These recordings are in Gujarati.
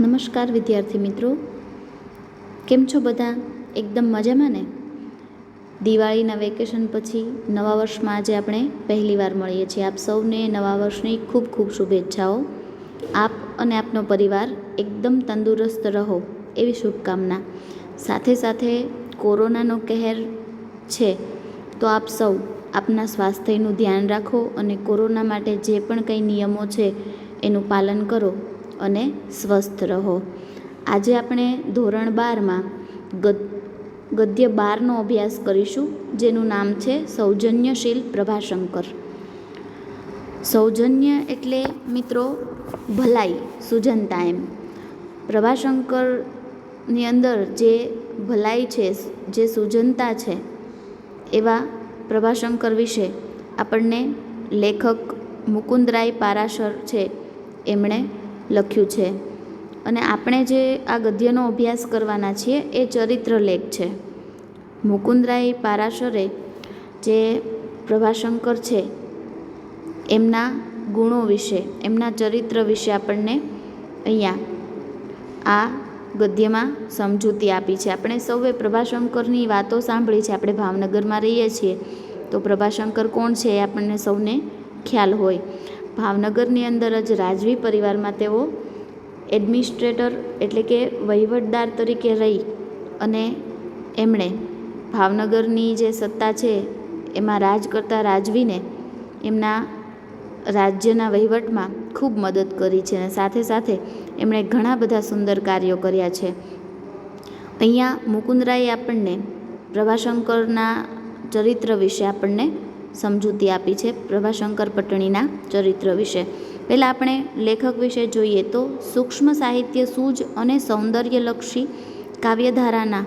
નમસ્કાર વિદ્યાર્થી મિત્રો. કેમ છો બધા? એકદમ મજામાં ને? દિવાળીના વેકેશન પછી નવા વર્ષમાં આજે આપણે પહેલીવાર મળીએ છીએ. આપ સૌને નવા વર્ષની ખૂબ ખૂબ શુભેચ્છાઓ. આપ અને આપનો પરિવાર એકદમ તંદુરસ્ત રહો એવી શુભકામના. સાથે સાથે કોરોનાનો કહેર છે, તો આપ સૌ આપના સ્વાસ્થ્યનું ધ્યાન રાખો અને કોરોના માટે જે પણ કંઈ નિયમો છે, એનું પાલન કરો. અને સ્વસ્થ રહો. આજે આપણે ધોરણ બારમાં ગદ, ગદ્ય બારનો અભ્યાસ કરીશું, જેનું નામ છે સૌજન્યશીલ પ્રભાશંકર. સૌજન્ય એટલે, મિત્રો, ભલાઈ, સુજનતા એમ. પ્રભાશંકરની અંદર જે ભલાઈ છે, જે સુજનતા છે, એવા પ્રભાશંકર વિશે આપણને લેખક મુકુંદરાય પારાશર છે. એમણે લખ્યું છે. અને આપણે જે આ ગદ્યનો અભ્યાસ કરવાના છીએ એ ચરિત્ર લેખ છે. મુકુંદરાય પારાશરે જે પ્રભાશંકર છે, એમના ગુણો વિશે, એમના ચરિત્ર વિશે આપણને અહીંયા આ ગદ્યમાં સમજૂતી આપી છે. આપણે સૌએ પ્રભાશંકરની વાતો સાંભળી છે. આપણે ભાવનગરમાં રહીએ છીએ. તો પ્રભાશંકર કોણ છે એ આપણને સૌને ખ્યાલ હોય. ભાવનગરની અંદર જ રાજવી પરિવારમાં તેઓ એડમિનિસ્ટ્રેટર એટલે કે વહીવટદાર તરીકે રહી અને એમણે ભાવનગરની જે સત્તા છે, એમાં રાજ કરતા રાજવીને એમના રાજ્યના વહીવટમાં ખૂબ મદદ કરી છે અને સાથે સાથે એમણે ઘણા બધા સુંદર કાર્યો કર્યા છે. અહીંયા મુકુંદરાએ આપણને પ્રભાશંકરના ચરિત્ર વિશે આપણને સમજૂતી આપી છે પ્રભાશંકર પટણીના ચરિત્ર વિશે. પહેલાં આપણે લેખક વિશે જોઈએ તો સૂક્ષ્મ સાહિત્ય સૂજ અને સૌંદર્યલક્ષી કાવ્યધારાના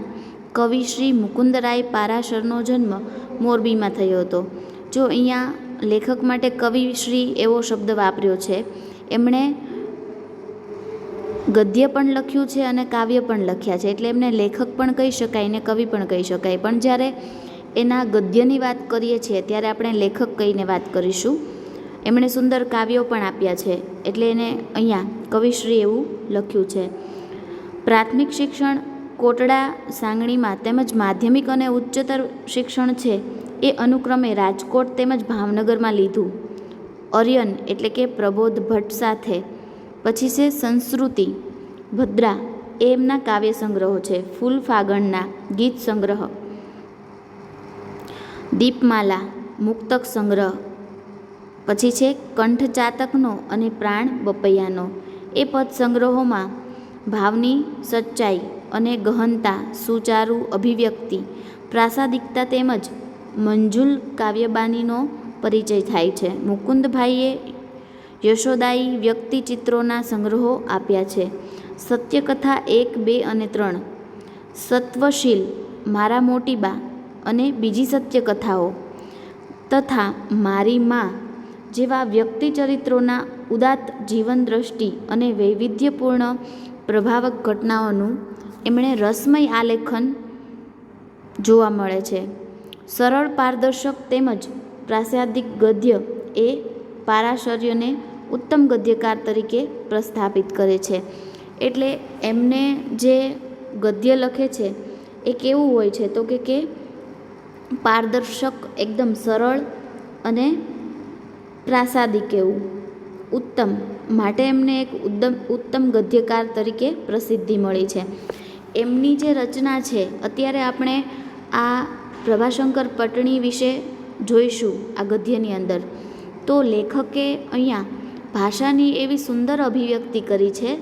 કવિ શ્રી મુકુંદરાય પારાશરનો જન્મ મોરબીમાં થયો હતો. જો અહીંયા લેખક માટે કવિશ્રી એવો શબ્દ વાપર્યો છે, એમણે ગદ્ય પણ લખ્યું છે અને કાવ્ય પણ લખ્યા છે. એટલે એમને લેખક પણ કહી શકાય ને કવિ પણ કહી શકાય. પણ જ્યારે એના ગદ્યની વાત કરીએ છીએ, ત્યારે આપણે લેખક કહીને વાત કરીશું. એમણે સુંદર કાવ્યો પણ આપ્યા છે, એટલે એને અહીંયા કવિશ્રી એવું લખ્યું છે. પ્રાથમિક શિક્ષણ કોટડા સાંગણીમાં તેમજ માધ્યમિક અને ઉચ્ચતર શિક્ષણ છે, એ અનુક્રમે રાજકોટ તેમજ ભાવનગરમાં લીધું. અર્યન એટલે કે પ્રબોધ ભટ્ટ સાથે. પછી છે સંસ્કૃતિ. ભદ્રા એ એમના કાવ્ય સંગ્રહો છે, ફૂલ ફાગણના ગીત સંગ્રહ. દીપમાલા, મુક્તક સંગ્રહ. પછી છે કંઠચાતકનો અને પ્રાણ બપૈયાનો. એ પદ સંગ્રહોમાં ભાવની સચ્ચાઈ અને ગહનતા, સુચારુ અભિવ્યક્તિ, પ્રાસાદિકતા તેમજ મંજુલ કાવ્યબાનીનો પરિચય થાય છે. મુકુંદભાઈએ યશોદાઈ વ્યક્તિચિત્રોના સંગ્રહો આપ્યા છે. સત્યકથા એક, બે અને ત્રણ. સત્વશીલ, મારા મોટી બા અને બીજી સત્યકથાઓ તથા મારી મા જેવા વ્યક્તિચરિત્રોના ઉદાત્ત જીવન દ્રષ્ટિ અને વૈવિધ્યપૂર્ણ પ્રભાવક ઘટનાઓનું એમણે રસમય આલેખન જોવા મળે છે. સરળ પારદર્શક તેમજ પ્રાસાદિક ગદ્ય એ પારાશર્યને ઉત્તમ ગદ્યકાર તરીકે પ્રસ્થાપિત કરે છે. એટલે એમને જે ગદ્ય લખે છે, એ કેવું હોય છે તો કે કે પારદર્શક, એકદમ સરળ અને પ્રાસાદિક એવું. ઉત્તમ. માટે એમને એક ઉદ્દમ, ઉત્તમ ગદ્યકાર તરીકે પ્રસિદ્ધિ મળી છે. એમની જે રચના છે, અત્યારે આપણે આ પ્રભાશંકર પટણી વિશે જોઈશું આ ગદ્યની અંદર. તો લેખકે અહીંયા ભાષાની એવી સુંદર અભિવ્યક્તિ કરી છે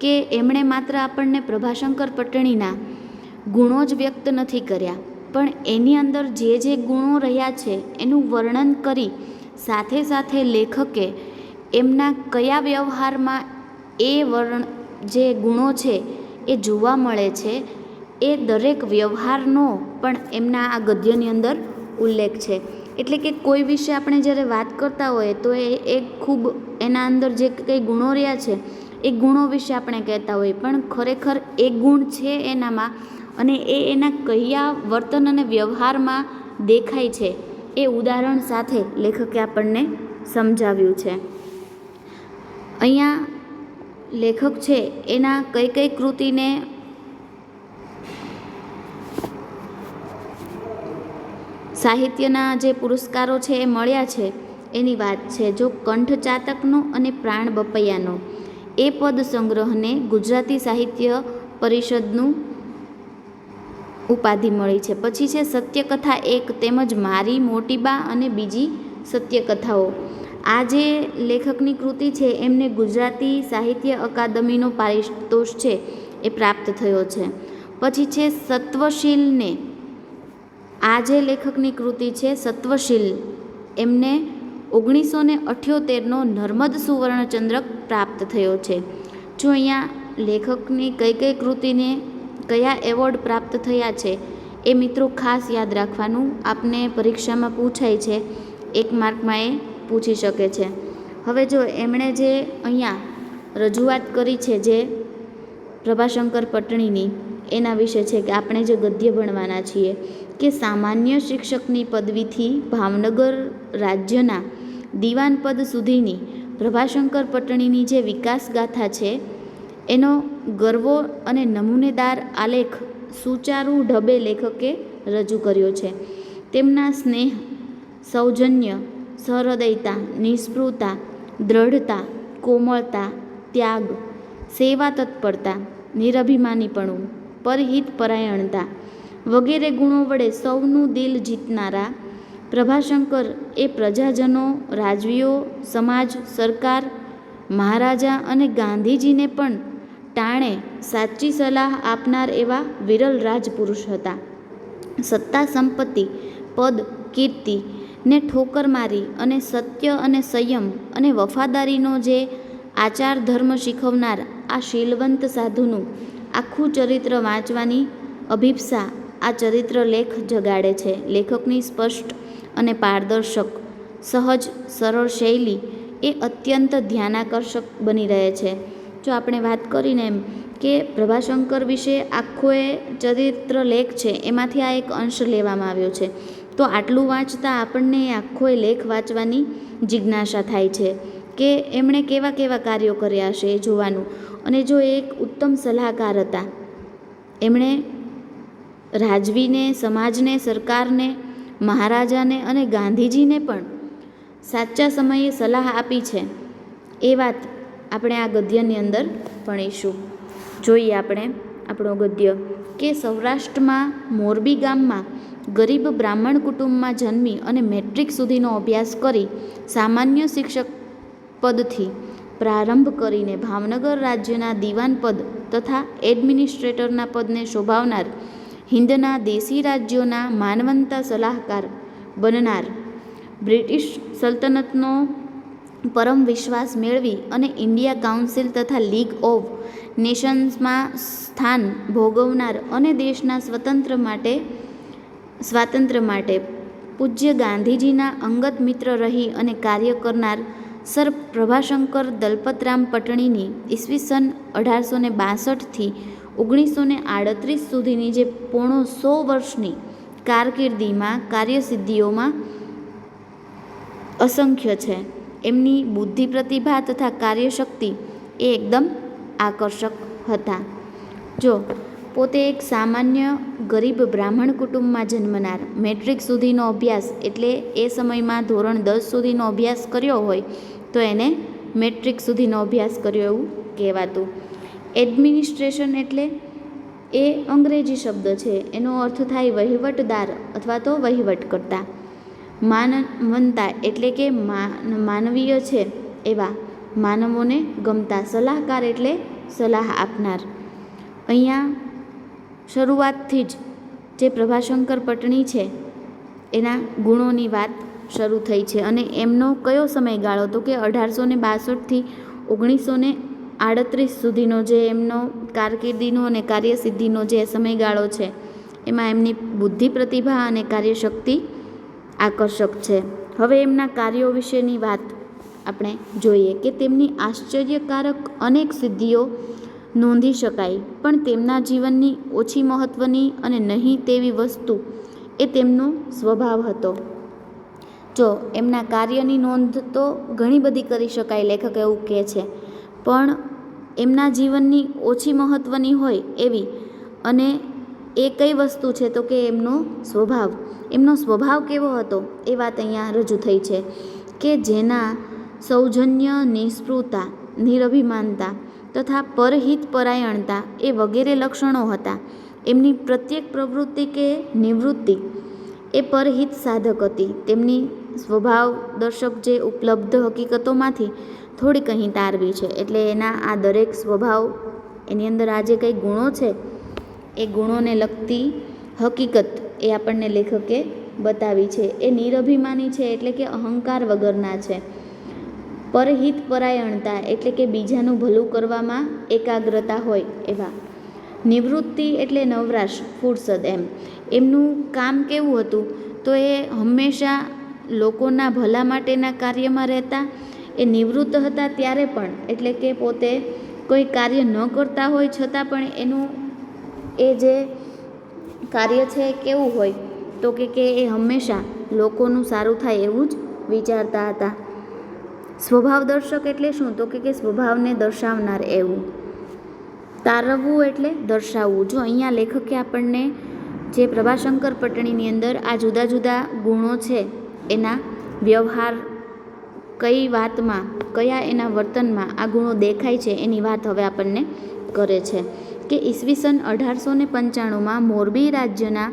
કે એમણે માત્ર આપણને પ્રભાશંકર પટણીના ગુણો જ વ્યક્ત નથી કર્યા. પણ એની અંદર જે જે ગુણો રહ્યા છે એનું વર્ણન કરી સાથે સાથે લેખકે એમના કયા વ્યવહારમાં એ વર્ણ જે ગુણો છે એ જોવા મળે છે એ દરેક વ્યવહારનો પણ એમના આ ગદ્યની અંદર ઉલ્લેખ છે. એટલે કે કોઈ વિશે આપણે જ્યારે વાત કરતા હોઈએ તો એ એક ખૂબ એના અંદર જે કંઈ ગુણો રહ્યા છે એ ગુણો વિશે આપણે કહેતા હોઈએ પણ ખરેખર એ ગુણ છે એનામાં અને એ એના કયા વર્તન અને વ્યવહારમાં દેખાય છે. એ ઉદાહરણ સાથે લેખકે આપણને સમજાવ્યું છે. અહીંયા લેખક છે, એના કઈ કઈ કૃતિને સાહિત્યના જે પુરસ્કારો છે એ મળ્યા છે, એની વાત છે, જો કંઠચાતકનો અને પ્રાણ બપૈયાનો, એ પદ સંગ્રહને ગુજરાતી સાહિત્ય પરિષદનું ઉપાધિ મળી છે. પછી છે સત્યકથા એક તેમજ મારી મોટીબા અને બીજી સત્યકથાઓ. આ જે લેખકની કૃતિ છે એમને ગુજરાતી સાહિત્ય અકાદમીનો પારિતોષ છે એ પ્રાપ્ત થયો છે. પછી છે સત્વશીલને. આ જે લેખકની કૃતિ છે સત્વશીલ, એમને ઓગણીસો ને અઠ્યોતેરનો નર્મદ સુવર્ણચંદ્રક પ્રાપ્ત થયો છે. જો અહીંયા લેખકની કઈ કઈ કૃતિને કયા એવોર્ડ પ્રાપ્ત થયા છે એ મિત્રો ખાસ યાદ રાખવાનું. આપને પરીક્ષામાં પૂછાય છે, એક માર્કમાં એ પૂછી શકે છે. હવે જો એમણે જે અહીંયા રજૂઆત કરી છે જે પ્રભાશંકર પટણીની, એના વિશે છે કે આપણે જે ગદ્ય ભણવાના છીએ કે સામાન્ય શિક્ષકની પદવીથી ભાવનગર રાજ્યના દિવાન પદ સુધીની પ્રભાશંકર પટણીની જે વિકાસ ગાથા છે, એનો ગર્વો અને નમૂનેદાર આલેખ સુચારુ ઢબે લેખકે રજૂ કર્યો છે. તેમના સ્નેહ, સૌજન્ય, સહૃદયતા નિસ્પૃહતા દ્રઢતા, કોમળતા, ત્યાગ, સેવા તત્પરતા, નિરભિમાનીપણું, પરહિત પરાયણતા વગેરે ગુણો વડે સૌનું દિલ જીતનારા પ્રભાશંકર એ પ્રજાજનો, રાજવીઓ, સમાજ, સરકાર, મહારાજા અને ગાંધીજીને પણ ટાણે સાચી સલાહ આપનાર એવા વિરલ રાજપુરુષ હતા. સત્તા સંપત્તિ, પદ, કીર્તિ ને ઠોકર મારી અને સત્ય અને સંયમ અને વફાદારીનો જે આચાર ધર્મ શીખવનાર આ શીલવંત સાધુનું આખું ચરિત્ર વાંચવાની અભિપ્સા આ ચરિત્ર લેખ જગાડે છે. લેખકની સ્પષ્ટ અને પારદર્શક, સહજ, સરળ શૈલી એ અત્યંત ધ્યાનાકર્ષક બની રહે છે. જો આપણે વાત કરીને એમ કે પ્રભાશંકર વિશે આખો એ ચરિત્ર લેખ છે, એમાંથી આ એક અંશ લેવામાં આવ્યો છે. તો આટલું વાંચતા આપણને આખો એ લેખ વાંચવાની જિજ્ઞાસા થાય છે કે એમણે કેવા કેવા કાર્યો કર્યા હશે એ જોવાનું. અને જો એ એક ઉત્તમ સલાહકાર હતા, એમણે રાજવીને, સમાજને, સરકારને, મહારાજાને અને ગાંધીજીને પણ સાચા સમયે સલાહ આપી છે. એ વાત આપણે આ ગદ્યની અંદર ભણીશું. જોઈએ આપણે આપણો ગદ્ય કે સૌરાષ્ટ્રમાં મોરબી ગામમાં ગરીબ બ્રાહ્મણ કુટુંબમાં જન્મી અને મેટ્રિક સુધીનો અભ્યાસ કરી સામાન્ય શિક્ષક પદથી પ્રારંભ કરીને ભાવનગર રાજ્યના દિવાન પદ તથા એડમિનિસ્ટ્રેટરના પદને શોભાવનાર હિંદના દેશી રાજ્યોના માનવંતા સલાહકાર બનનાર બ્રિટિશ સલ્તનતનો પરમ વિશ્વાસ મેળવી અને ઇન્ડિયા કાઉન્સિલ તથા લીગ ઓફ નેશન્સમાં સ્થાન ભોગવનાર અને દેશના સ્વતંત્ર માટે સ્વાતંત્ર્ય માટે પૂજ્ય ગાંધીજીના અંગત મિત્ર રહી અને કાર્ય કરનાર સર પ્રભાશંકર દલપતરામ પટણીની ઈસવીસન અઢારસો ને બાસઠથી ઓગણીસો ને આડત્રીસ સુધીની જે પોણો સો વર્ષની કારકિર્દીમાં કાર્યસિદ્ધિઓમાં અસંખ્ય છે. એમની બુદ્ધિ પ્રતિભા તથા કાર્યશક્તિ એ એકદમ આકર્ષક હતા. જો, પોતે એક સામાન્ય ગરીબ બ્રાહ્મણ કુટુંબમાં જન્મનાર મેટ્રિક સુધીનો અભ્યાસ એટલે એ સમયમાં ધોરણ દસ સુધીનો અભ્યાસ કર્યો હોય, તો એને મેટ્રિક સુધીનો અભ્યાસ કર્યો એવું કહેવાતું. એડમિનિસ્ટ્રેશન એટલે એ અંગ્રેજી શબ્દ છે, એનો અર્થ થાય વહીવટદાર અથવા તો વહીવટ કરતા માનવંતા એટલે કે માનવીય છે એવા માનવોને ગમતા સલાહકાર એટલે સલાહ આપનાર. અહીંયા શરૂઆતથી જ જે પ્રભાશંકર પટણી છે એના ગુણોની વાત શરૂ થઈ છે અને એમનો કયો સમયગાળો તો કે અઢારસો ને બાસઠથી ઓગણીસો ને આડત્રીસ સુધીનો જે એમનો કારકિર્દીનો અને કાર્યસિદ્ધિનો જે સમયગાળો છે, એમાં એમની બુદ્ધિ પ્રતિભા અને કાર્યશક્તિ આકર્ષક છે. હવે એમના કાર્યો વિશેની વાત આપણે જોઈએ કે તેમની આશ્ચર્યકારક અનેક સિદ્ધિઓ નોંધી શકાય, પણ તેમના જીવનની ઓછી મહત્ત્વની અને નહીં તેવી વસ્તુ એ તેમનો સ્વભાવ હતો. જો, એમના કાર્યની નોંધ તો ઘણી બધી કરી શકાય લેખક એવું કહે છે, પણ એમના જીવનની ઓછી મહત્ત્વની હોય એવી અને એ કઈ વસ્તુ છે તો કે એમનો સ્વભાવ. એમનો સ્વભાવ કેવો હતો એ વાત અહીંયા રજૂ થઈ છે કે જેના સૌજન્ય, નિસ્પૃહતા, નિરભિમાનતા તથા પરહિત પરાયણતા એ વગેરે લક્ષણો હતા. એમની પ્રત્યેક પ્રવૃત્તિ કે નિવૃત્તિ એ પરહિત સાધક હતી. તેમની સ્વભાવ દર્શક જે ઉપલબ્ધ હકીકતોમાંથી થોડીક અહીં તારવી છે. એટલે એના આ દરેક સ્વભાવ એની અંદર આ જે કંઈ ગુણો છે? એ ગુણોને લગતી હકીકત એ આપણને લેખકે બતાવી છે. એ નિરભિમાની છે એટલે કે અહંકાર વગરના છે. પરહિત પરાયણતા એટલે કે બીજાનું ભલું કરવામાં એકાગ્રતા હોય એવા. નિવૃત્તિ એટલે નવરાશ, ફુરસદ એમ. એમનું કામ કેવું હતું? તો એ હંમેશા લોકોના ભલા માટેના કાર્યમાં રહેતા. એ નિવૃત્ત હતા ત્યારે પણ, એટલે કે પોતે કોઈ કાર્ય ન કરતા હોય છતાં પણ એનું એ જે કાર્ય છે કેવું હોય તો કે કે એ હંમેશા લોકોનું સારું થાય એવું જ વિચારતા હતા. સ્વભાવ દર્શક એટલે શું? તો કે કે સ્વભાવને દર્શાવનાર એવું. તારવવું એટલે દર્શાવવું. જો અહીંયા લેખકે આપણને જે પ્રભાશંકર પટણીની અંદર આ જુદા જુદા ગુણો છે એના વ્યવહાર કઈ વાતમાં, કયા એના વર્તનમાં આ ગુણો દેખાય છે એની વાત હવે આપણને કરે છે. કે ઈસવીસન અઢારસો ને પંચાણુંમાં મોરબી રાજ્યના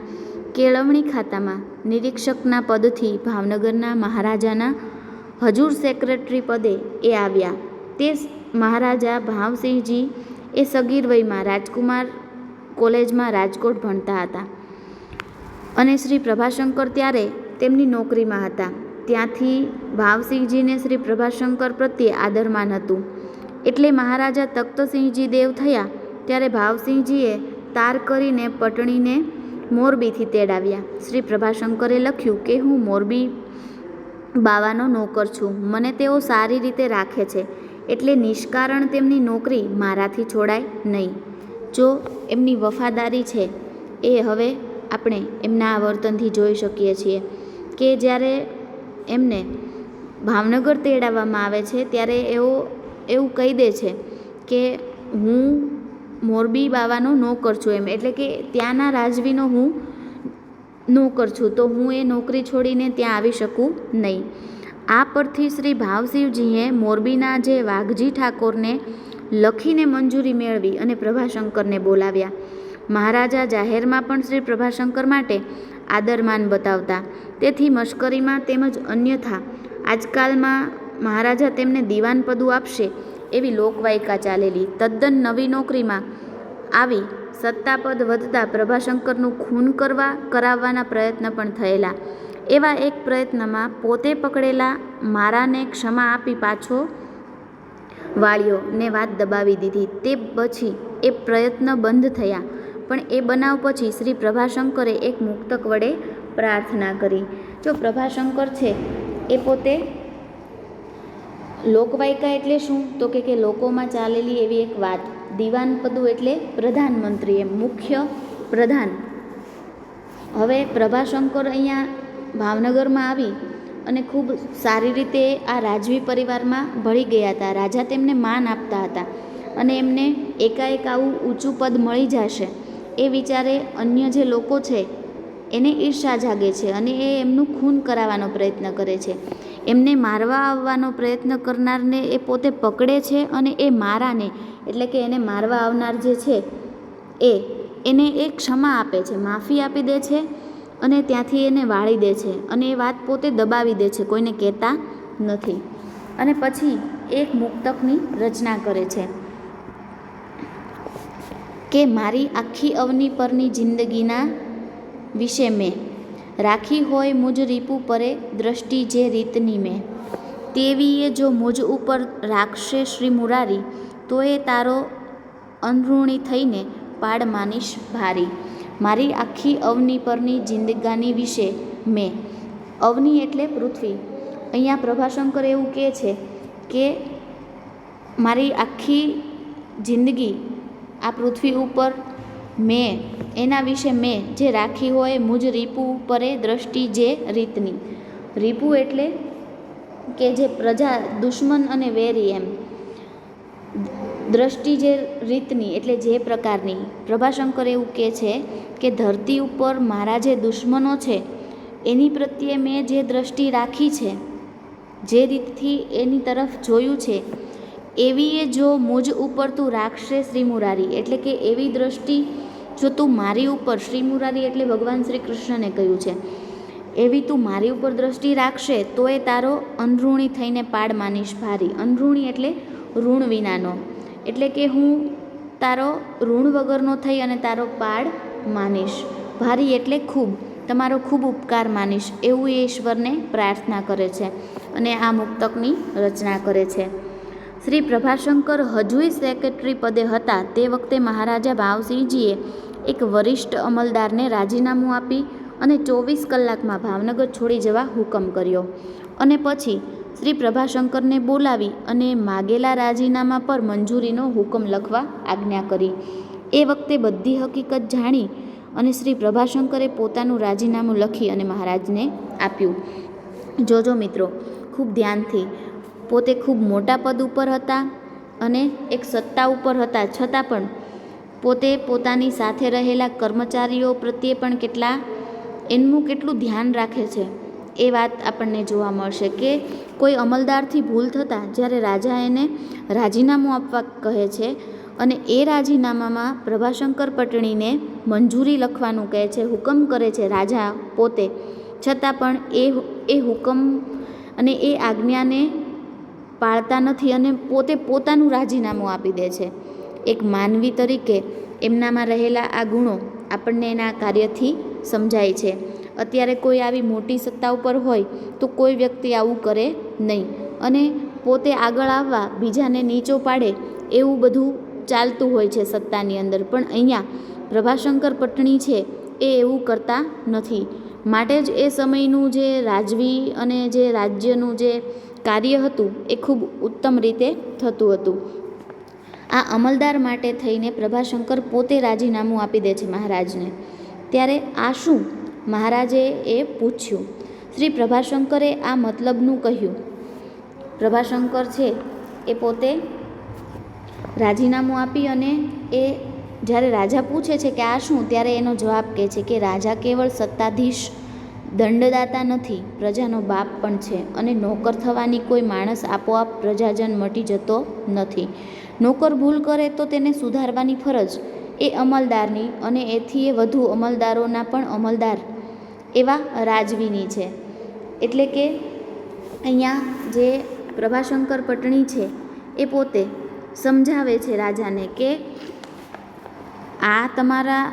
કેળવણી ખાતામાં નિરીક્ષકના પદથી ભાવનગરના મહારાજાના હજુર સેક્રેટરી પદે એ આવ્યા. તે મહારાજા ભાવસિંહજી એ સગીર વયમાં રાજકુમાર કોલેજમાં રાજકોટ ભણતા હતા. અને શ્રી પ્રભાશંકર ત્યારે તેમની નોકરીમાં હતા. ત્યાંથી ભાવસિંહજીને શ્રી પ્રભાશંકર પ્રત્યે આદરમાન હતું. એટલે મહારાજા તખ્તસિંહજી દેવ થયા ત્યારે ભાવસિંહજીએ તાર કરીને પટણીને મોરબીથી તેડાવ્યા. શ્રી પ્રભાશંકરે લખ્યું કે, હું મોરબી બાવાનો નોકર છું. મને તેઓ સારી રીતે રાખે છે. એટલે નિષ્કારણ તેમની નોકરી મારાથી છોડાય નહીં. જો એમની વફાદારી છે, એ હવે આપણે એમના વર્તનથી જોઈ શકીએ છીએ કે જ્યારે એમને ભાવનગર તેડાવવામાં આવે છે, ત્યારે એઓ એવું કહી દે છે કે, હું મોરબી બાવાનો નોકર છું એમ. એટલે કે ત્યાંના રાજવીનો હું નોકર છું તો હું એ નોકરી છોડીને ત્યાં આવી શકું નહીં. આ પરથી શ્રી ભાવશિવજીએ મોરબીના જે વાઘજી ઠાકોરને લખીને મંજૂરી મેળવી અને પ્રભાશંકરને બોલાવ્યા. મહારાજા જાહેરમાં પણ શ્રી પ્રભાશંકર માટે આદરમાન બતાવતા. તેથી મશ્કરીમાં તેમજ અન્યથા આજકાલમાં મહારાજા તેમને દિવાન પદું આપશે. એવી લોકવાયકા ચાલેલી તદ્દન નવી નોકરીમાં આવી સત્તાપદ વધતા પ્રભાશંકરનું ખૂન કરવા, કરાવવાના પ્રયત્ન પણ થયેલા. એવા એક પ્રયત્નમાં પોતે પકડેલા મારાને ક્ષમા આપી પાછો વાળ્યો ને વાત દબાવી દીધી. તે પછી એ પ્રયત્ન બંધ થયા. પણ એ બનાવ પછી શ્રી પ્રભાશંકરે એક મુક્તક વડે પ્રાર્થના કરી. જો પ્રભાશંકર છે, એ પોતે લોકવાયકા એટલે શું? તો કે કે લોકોમાં ચાલેલી એવી એક વાત દિવાન પદુ એટલે પ્રધાનમંત્રી એમ મુખ્ય પ્રધાન. હવે પ્રભાશંકર અહીંયા ભાવનગરમાં આવી અને ખૂબ સારી રીતે આ રાજવી પરિવારમાં ભળી ગયા હતા. રાજા તેમને માન આપતા હતા અને એમને એકાએક આવું ઊંચું પદ મળી જશે એ વિચારે અન્ય જે લોકો છે એને ઈર્ષા જાગે છે અને એ એમનું ખૂન કરાવવાનો પ્રયત્ન કરે છે. એમને મારવા આવવાનો પ્રયત્ન કરનારને એ પોતે પકડે છે અને એ મારાને, એટલે કે એને મારવા આવનાર જે છે એ, એને એ ક્ષમા આપે છે, માફી આપી દે છે અને ત્યાંથી એને વાળી દે છે અને એ વાત પોતે દબાવી દે છે, કોઈને કહેતા નથી. અને પછી એક મુક્તકની રચના કરે છે કે મારી આખી અવની પરની જિંદગીના વિશે મેં રાખી હોય મુજ રીપુ પરે દ્રષ્ટિ જે રીતની મેં. તેવીએ જો મુજ ઉપર રાખશે શ્રી મુરારી તો એ તારો અનઋણી થઈને પાડ માનીશ ભારી. મારી આખી અવની પરની જિંદગાની વિશે મેં. અવની એટલે પૃથ્વી. અહીંયા પ્રભાશંકર એવું કહે છે કે મારી આખી જિંદગી આ પૃથ્વી ઉપર મેં. એના વિશે મેં જે રાખી હોય મુજ રીપુ પરે દ્રષ્ટિ જે રીતની. રીપુ એટલે કે જે પ્રજા દુશ્મન અને વેરી એમ. દ્રષ્ટિ જે રીતની એટલે જે પ્રકારની. પ્રભાશંકર એવું કહે છે કે ધરતી ઉપર મારા જે દુશ્મનો છે, એની પ્રત્યે મેં જે દ્રષ્ટિ રાખી છે, જે રીતથી એની તરફ જોયું છે એવી એ જો મુજ ઉપર તું રાખશે શ્રી મુરારી, એટલે કે એવી દ્રષ્ટિ જો તું મારી ઉપર, શ્રી મુરારી એટલે ભગવાન શ્રી કૃષ્ણને કહ્યું છે, એવી તું મારી ઉપર દ્રષ્ટિ રાખશે તો એ તારો અનઋણી થઈને પાડ માનીશ ભારી. અનઋણી એટલે ઋણ વિનાનો, એટલે કે હું તારો ઋણ વગરનો થઈ અને તારો પાડ માનીશ ભારી એટલે ખૂબ, તમારો ખૂબ ઉપકાર માનીશ, એવું એ ઈશ્વરને પ્રાર્થના કરે છે અને આ મુક્તકની રચના કરે છે. શ્રી પ્રભાશંકર હજુય સેક્રેટરી પદે હતા. તે વખતે મહારાજા ભાવસિંહજીએ એક વરિષ્ઠ અમલદારને રાજીનામું આપી અને ચોવીસ કલાકમાં ભાવનગર છોડી જવા હુકમ કર્યો. અને પછી શ્રી પ્રભાશંકરને બોલાવી અને માગેલા રાજીનામા પર મંજૂરીનો હુકમ લખવા આજ્ઞા કરી. એ વખતે બધી હકીકત જાણી અને શ્રી પ્રભાશંકરે પોતાનું રાજીનામું લખી અને મહારાજને આપ્યું. જોજો મિત્રો, ખૂબ ધ્યાનથી પોતે ખૂબ મોટા પદ ઉપર હતા અને એક સત્તા ઉપર હતા. છતાં પણ પોતે પોતાની સાથે રહેલા કર્મચારીઓ પ્રત્યે પણ કેટલા, એમનું કેટલું ધ્યાન રાખે છે એ વાત આપણને જોવા મળશે કે કોઈ અમલદારથી ભૂલ થતાં જ્યારે રાજા એને રાજીનામું આપવા કહે છે અને એ રાજીનામામાં પ્રભાશંકર પટણીને મંજૂરી લખવાનું કહે છે, હુકમ કરે છે રાજા પોતે. છતાં પણ એ એ હુકમ અને એ આજ્ઞાને પાળતા નથી અને પોતે પોતાનું રાજીનામું આપી દે છે. એક માનવી તરીકે એમનામાં રહેલા આ ગુણો આપણને એના કાર્યથી સમજાય છે. અત્યારે કોઈ આવી મોટી સત્તા ઉપર હોય તો કોઈ વ્યક્તિ આવું કરે નહીં અને પોતે આગળ આવવા બીજાને નીચો પાડે એવું બધું ચાલતું હોય છે સત્તાની અંદર. પણ અહીંયા પ્રભાશંકર પટણી છે એ એવું કરતા નથી. માટે જ એ સમયનું જે રાજવી અને જે રાજ્યનું જે કાર્ય હતું એ ખૂબ ઉત્તમ રીતે થતું હતું. આ અમલદાર માટે થઈને પ્રભાશંકર પોતે રાજીનામું આપી દે છે મહારાજને. ત્યારે આ શું? મહારાજે એ પૂછ્યું. શ્રી પ્રભાશંકરે આ મતલબનું કહ્યું. પ્રભાશંકર છે એ પોતે રાજીનામું આપી અને એ જ્યારે રાજા પૂછે છે કે આ શું? ત્યારે એનો જવાબ કહે છે કે રાજા કેવળ સત્તાધીશ દંડદાતા નથી, પ્રજાનો બાપ પણ છે અને નોકર થવાની કોઈ માણસ આપોઆપ પ્રજાજન મટી જતો નથી. નોકર ભૂલ કરે તો તેને સુધારવાની ફરજ. એ અમલદારની અને એથી એ વધુ અમલદારોના પણ અમલદાર એવા રાજવીની છે. એટલે કે અહીંયા જે પ્રભાશંકર પટણી છે એ પોતે સમજાવે છે રાજાને કે આ તમારા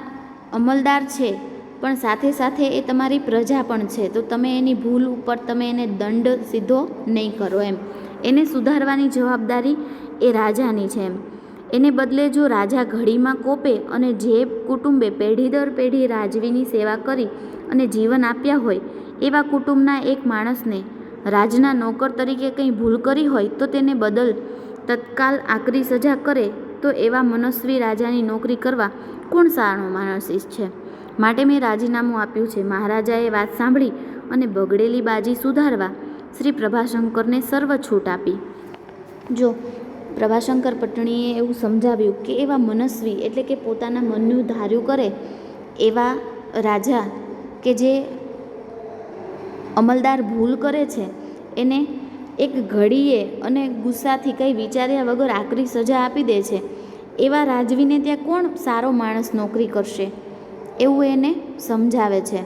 અમલદાર છે પણ સાથે સાથે એ તમારી પ્રજા પણ છે. તો તમે એની ભૂલ ઉપર તમે એને દંડ સીધો નહીં કરો એમ. એને સુધારવાની જવાબદારી એ રાજાની છે એમ. એને બદલે જો રાજા ઘડીમાં કોપે અને જે કુટુંબે પેઢી દર પેઢી રાજવીની સેવા કરી અને જીવન આપ્યા હોય, એવા કુટુંબના એક માણસને રાજના નોકર તરીકે કંઈ ભૂલ કરી હોય તો તેને બદલ તત્કાલ આકરી સજા કરે તો એવા મનસ્વી રાજાની નોકરી કરવા કોણ સારો માણસીસ છે માટે મેં રાજીનામું આપ્યું છે. મહારાજાએ વાત સાંભળી અને બગડેલી બાજી સુધારવા શ્રી પ્રભાશંકરને સર્વ છૂટ આપી. જો, પ્રભાશંકર પટણીએ એવું સમજાવ્યું કે એવા મનસ્વી એટલે કે પોતાના મનનું ધાર્યું કરે એવા રાજા કે જે અમલદાર ભૂલ કરે છે, એને એક ઘડીએ અને ગુસ્સાથી કંઈ વિચાર્યા વગર આકરી સજા આપી દે છે. એવા રાજવીને ત્યાં કોણ સારો માણસ નોકરી કરશે? એવું એને સમજાવે છે.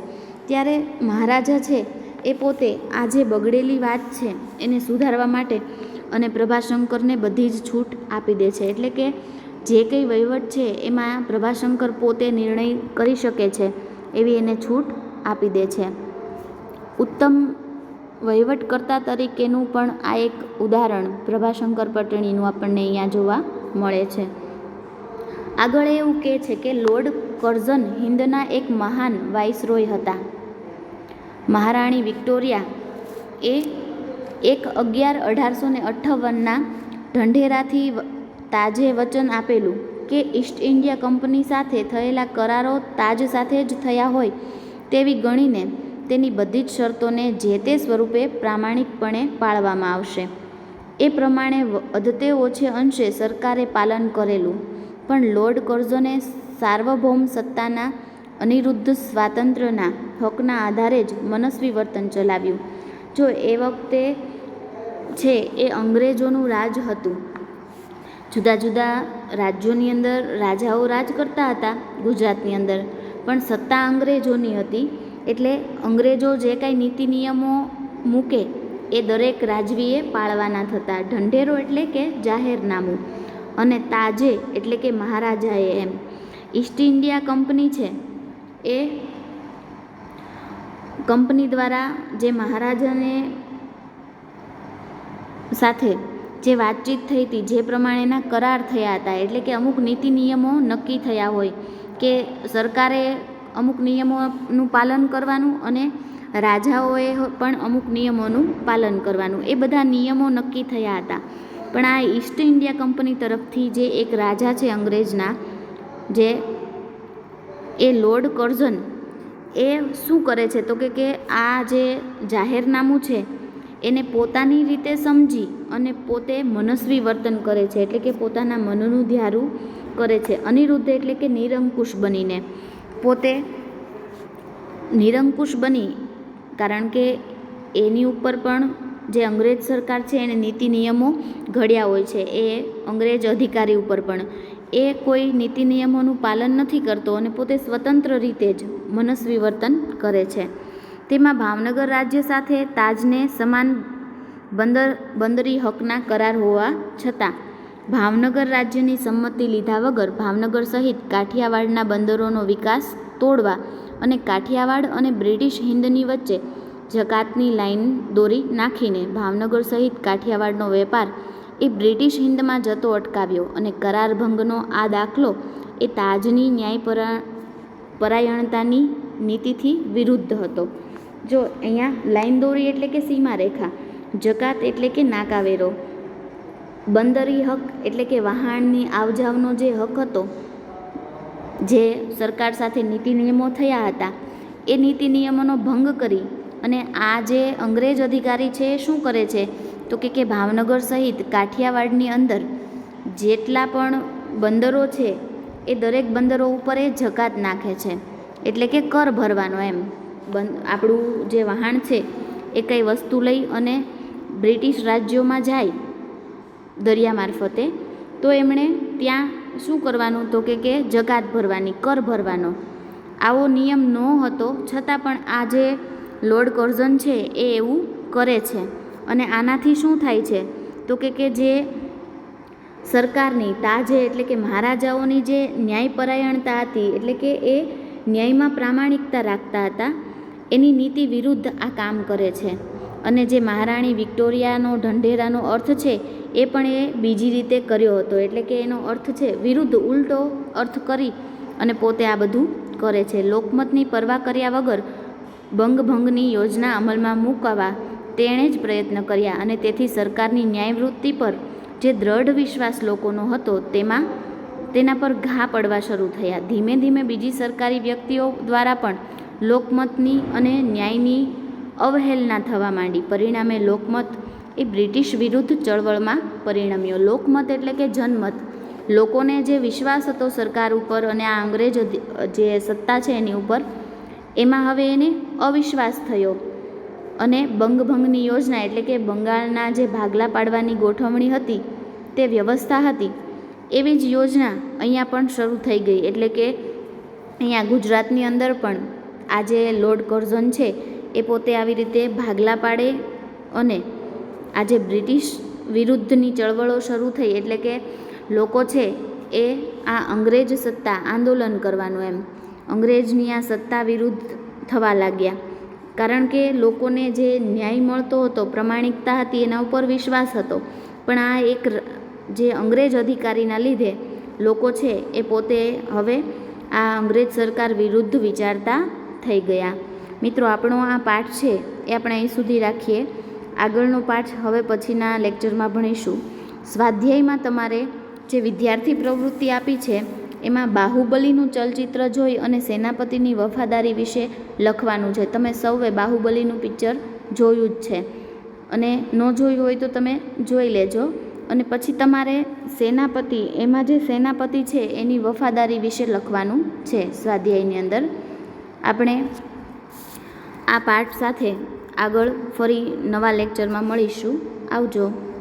ત્યારે મહારાજા છે એ પોતે આ જે બગડેલી વાત છે એને સુધારવા માટે અને પ્રભાશંકરને બધી જ છૂટ આપી દે છે. એટલે કે જે કંઈ વહીવટ છે એમાં પ્રભાશંકર પોતે નિર્ણય કરી શકે છે એવી એને છૂટ આપી દે છે. ઉત્તમ વહીવટકર્તા તરીકેનું પણ આ એક ઉદાહરણ પ્રભાશંકર પટણીનું આપણને અહીંયા જોવા મળે છે. આગળ એવું કહે છે કે લોર્ડ કર્ઝન હિન્દના એક મહાન વાઇસરોય હતા. મહારાણી વિક્ટોરિયા એ એક અગિયાર અઢારસો ને અઠ્ઠાવનના ઢંઢેરાથી તાજે વચન આપેલું કે ઈસ્ટ ઇન્ડિયા કંપની સાથે થયેલા કરારો તાજ સાથે જ થયા હોય તેવી ગણીને તેની બધી જ શરતોને જે તે સ્વરૂપે પ્રામાણિકપણે પાળવામાં આવશે. એ પ્રમાણે અધતે ઓછે અંશે સરકારે પાલન કરેલું. પણ લોર્ડ કર્ઝોને સાર્વભૌમ સત્તાના અનિરુદ્ધ સ્વાતંત્ર્યના હકના આધારે જ મનસ્વી વર્તન ચલાવ્યું. જો એ વખતે છે, એ અંગ્રેજોનું રાજ હતું. જુદા જુદા રાજ્યોની અંદર રાજાઓ રાજ કરતા હતા, ગુજરાતની અંદર. પણ સત્તા અંગ્રેજોની હતી, એટલે અંગ્રેજો જે કાંઈ નીતિ નિયમો મૂકે, એ દરેક રાજવીએ પાળવાના થતા. ઢંઢેરો એટલે કે જાહેરનામું. અને તાજે એટલે કે મહારાજાએ એમ. ઈસ્ટ ઇન્ડિયા કંપની છે. એ કંપની દ્વારા જે મહારાજાને સાથે જે વાતચીત થઈ હતી, જે પ્રમાણેના કરાર થયા હતા, એટલે કે અમુક નીતિ નિયમો નક્કી થયા હોય કે સરકારે અમુક નિયમોનું પાલન કરવાનું અને રાજાઓએ પણ અમુક નિયમોનું પાલન કરવાનું. એ બધા નિયમો નક્કી થયા હતા. પણ આ ઈસ્ટ ઇન્ડિયા કંપની તરફથી જે એક રાજા છે અંગ્રેજના, જે એ લોર્ડ કર્ઝન એ શું કરે છે? તો કે કે આ જે જાહેરનામું છે, એને પોતાની રીતે સમજી અને પોતે મનસ્વી વર્તન કરે છે. એટલે કે પોતાના મનનું ધ્યારું કરે છે. અનિરુદ્ધ એટલે કે નિરંકુશ બનીને. પોતે નિરંકુશ બની, કારણ કે એની ઉપર પણ જે અંગ્રેજ સરકાર છે એને નીતિ નિયમો ઘડ્યા હોય છે. એ અંગ્રેજ અધિકારી ઉપર પણ. એ કોઈ નીતિ નિયમોનું પાલન નથી કરતો અને પોતે સ્વતંત્ર રીતે જ મનસ્વી વર્તન કરે છે. તેમાં ભાવનગર રાજ્ય સાથે તાજને સમાન બંદર, બંદરી હકના કરાર હોવા છતાં, ભાવનગર રાજ્યની સંમતિ લીધા વગર ભાવનગર સહિત કાઠિયાવાડના બંદરોનો વિકાસ તોડવા અને કાઠિયાવાડ અને બ્રિટિશ હિન્દની વચ્ચે જકાતની લાઈન દોરી નાખીને ભાવનગર સહિત કાઠિયાવાડનો વેપાર એ બ્રિટિશ હિન્દમાં જતો અટકાવ્યો અને કરાર ભંગનો આ દાખલો એ તાજની ન્યાયપરા, પરાયણતાની નીતિથી વિરુદ્ધ હતો. જો અહીંયા લાઈન દોરી એટલે કે સીમા રેખા જકાત એટલે કે નાકાવેરો, બંદરી હક એટલે કે વહાણની આવજાવનો જે હક હતો, જે સરકાર સાથે નીતિ નિયમો થયા હતા, એ નીતિ નિયમોનો ભંગ કરી અને આ જે અંગ્રેજ અધિકારી છે, એ શું કરે છે? તો કે કે ભાવનગર સહિત કાઠિયાવાડની અંદર જેટલા પણ બંદરો છે, એ દરેક બંદરો ઉપર એ જકાત નાખે છે. એટલે કે કર ભરવાનો એમ. આપણું જે વહાણ છે, એ કંઈ વસ્તુ લઈ અને બ્રિટિશ રાજ્યોમાં જાય દરિયા મારફતે, તો એમણે ત્યાં શું કરવાનું? તો કે કે જકાત ભરવાની, કર ભરવાનો. આવો નિયમ ન હતો, છતાં પણ આ જે લોર્ડ કર્ઝન છે એ એવું કરે છે. અને આનાથી શું થાય છે? તો કે કે જે સરકારની તાજે એટલે કે મહારાજાઓની જે ન્યાયપરાયણતા હતી, એટલે કે એ ન્યાયમાં પ્રામાણિકતા રાખતા હતા, એની નીતિ વિરુદ્ધ આ કામ કરે છે. અને જે મહારાણી વિક્ટોરિયાનો ઢંઢેરાનો અર્થ છે, એ પણ એ બીજી રીતે કર્યો હતો. એટલે કે એનો અર્થ છે, વિરુદ્ધ ઉલટો અર્થ કરી અને પોતે આ બધું કરે છે. લોકમતની પરવા કર્યા વગર ભંગ ભંગની યોજના અમલમાં મૂકવા તેણે જ પ્રયત્ન કર્યા અને તેથી સરકારની ન્યાયવૃત્તિ પર જે દ્રઢ વિશ્વાસ લોકોનો હતો તેમાં તેના પર ઘા પડવા શરૂ થયા. ધીમે ધીમે બીજી સરકારી વ્યક્તિઓ દ્વારા પણ લોકમતની અને ન્યાયની અવહેલના થવા માંડી. પરિણામે લોકમત એ બ્રિટિશ વિરુદ્ધ ચળવળમાં પરિણમ્યો. લોકમત એટલે કે જનમત. લોકોને જે વિશ્વાસ હતો સરકાર ઉપર અને આ અંગ્રેજ જે સત્તા છે એની ઉપર એમાં હવે એને અવિશ્વાસ થયો. અને બંગભંગની યોજના એટલે કે બંગાળના જે ભાગલા પાડવાની ગોઠવણી હતી, તે વ્યવસ્થા હતી. એવી જ યોજના અહીંયા પણ શરૂ થઈ ગઈ. એટલે કે અહીંયા ગુજરાતની અંદર પણ આજે લોર્ડ કર્ઝન છે, એ પોતે આવી રીતે ભાગલા પાડે અને આજે બ્રિટિશ વિરુદ્ધની ચળવળો શરૂ થઈ. એટલે કે લોકો છે એ આ અંગ્રેજ સત્તા આંદોલન કરવાનું એમ. અંગ્રેજની આ સત્તા વિરુદ્ધ થવા લાગ્યા. કારણ કે લોકોને જે ન્યાય મળતો હતો, પ્રમાણિકતા હતી, એના ઉપર વિશ્વાસ હતો. પણ આ એક જે અંગ્રેજ અધિકારીના લીધે લોકો છે, એ પોતે હવે આ અંગ્રેજ સરકાર વિરુદ્ધ વિચારતા થઈ ગયા. મિત્રો, આપણો આ પાઠ છે, એ આપણે અહીં સુધી રાખીએ. આગળનો પાઠ હવે પછીના લેક્ચરમાં ભણીશું. સ્વાધ્યાયમાં તમારે જે વિદ્યાર્થી પ્રવૃત્તિ આપી છે એમાં બાહુબલીનું ચલચિત્ર જોઈ અને સેનાપતિની વફાદારી વિશે લખવાનું છે. તમે સૌએ બાહુબલીનું પિક્ચર જોયું જ છે. અને ન જોયું હોય તો તમે જોઈ લેજો. અને પછી તમારે સેનાપતિ, એમાં જે સેનાપતિ છે એની વફાદારી વિશે લખવાનું છે સ્વાધ્યાયની અંદર. આપણે આ પાઠ સાથે આગળ ફરી નવા લેક્ચરમાં મળીશું. આવજો.